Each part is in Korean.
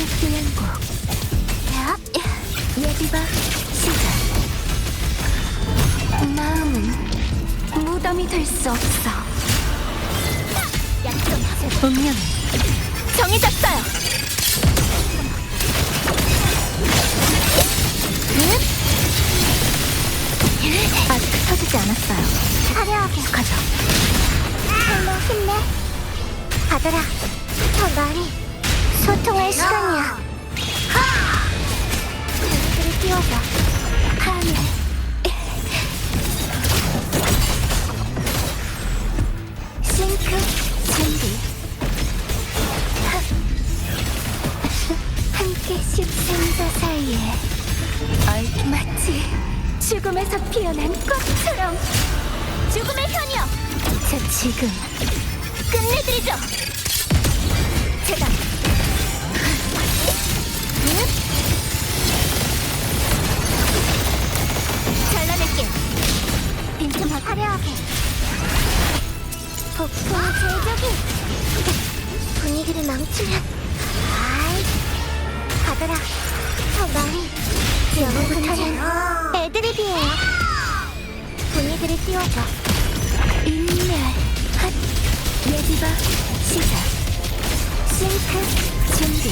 생명의 교향곡 야, 예비바 시작 마음은 무덤이 될 수 없어 운명은 정해졌어요 아직 터지지 않았어요 화려하게 가자 홀로 힘내 받아라 더 많이 소통할 시간이야. 우리들을 띄워줘 하늘 싱크 준비. 함께 십생자 사이에 얼 마치 죽음에서 피어난 꽃처럼. 죽음의 현이여 자 지금 끝내드리죠! 재단 폭풍 제적이 분위기를 망치면 아이 받아라. 더 많이 여러분부터는 애드립이에요. 분위기를 띄워줘. 인멸. 핫 예비바 시작 싱크 준비.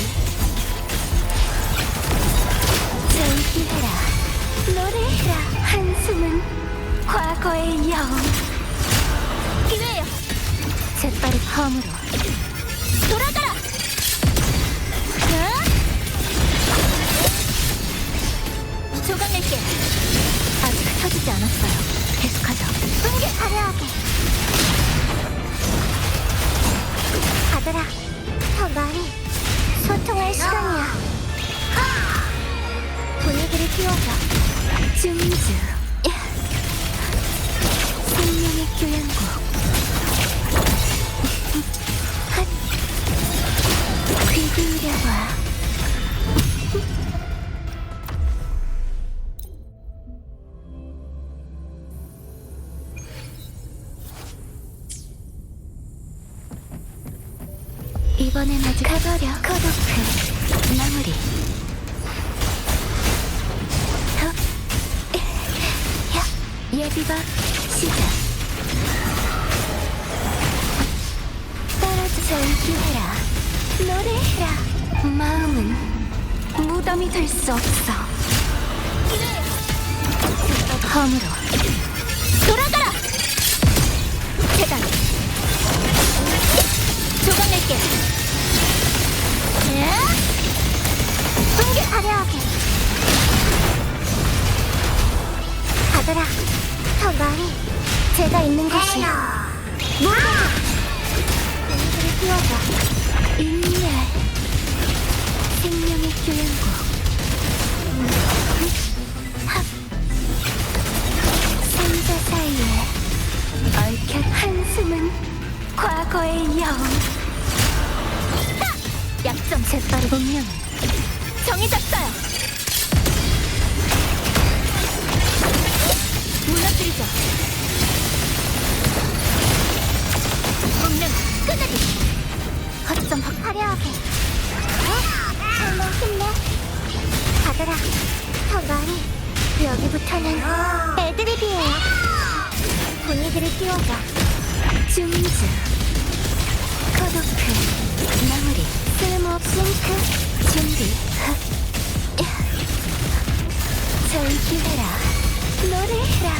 절기해라. 노래해라. 한숨은 과거의 여운 험으로. 돌아가라! 어? 조각낼게. 아직 터지지 않았어요. 계속하자 분개 화려하게. 받아라 더 많이 소통할 시간이야. 분위기를 띄워줘. 중주 이번엔 아직 가버려. 커덕크 마무리. 더. 야, 예비바 시작. 떨어져 절규해라. 노래해라. 마음은 무덤이 될 수 없어. 험으로 돌아가라! 재단 받아라. 더 많이 제가 있는 곳이. 뭐야 분위기를 띄워줘 인멸 생명의 교양곡 합 상자 사이에 얽혀 한숨은 과거의 여운 약점 재빠르 운명은 정해졌어요 홀로 힘내 받아라. 더 많이 여기부터는 애드립이에요. 분위기를 띄워줘 중주 코도크 마무리. 쓸모없 싱크 준비. 절규해라 노래해라.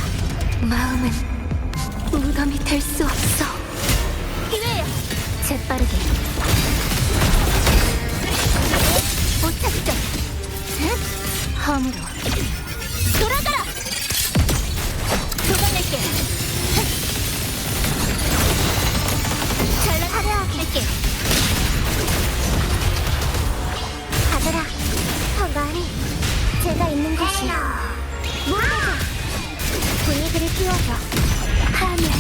마음은 무덤이 될 수 없어. 기회야 재빠르게 제가 있는 곳이 뭐야 분위기를 띄워줘 하늘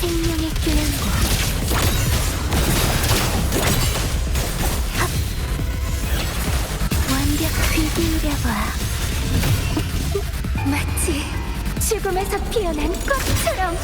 생명의 교양곡 합. 완벽 귀 기울여봐. 마치 죽음에서 피어난 꽃처럼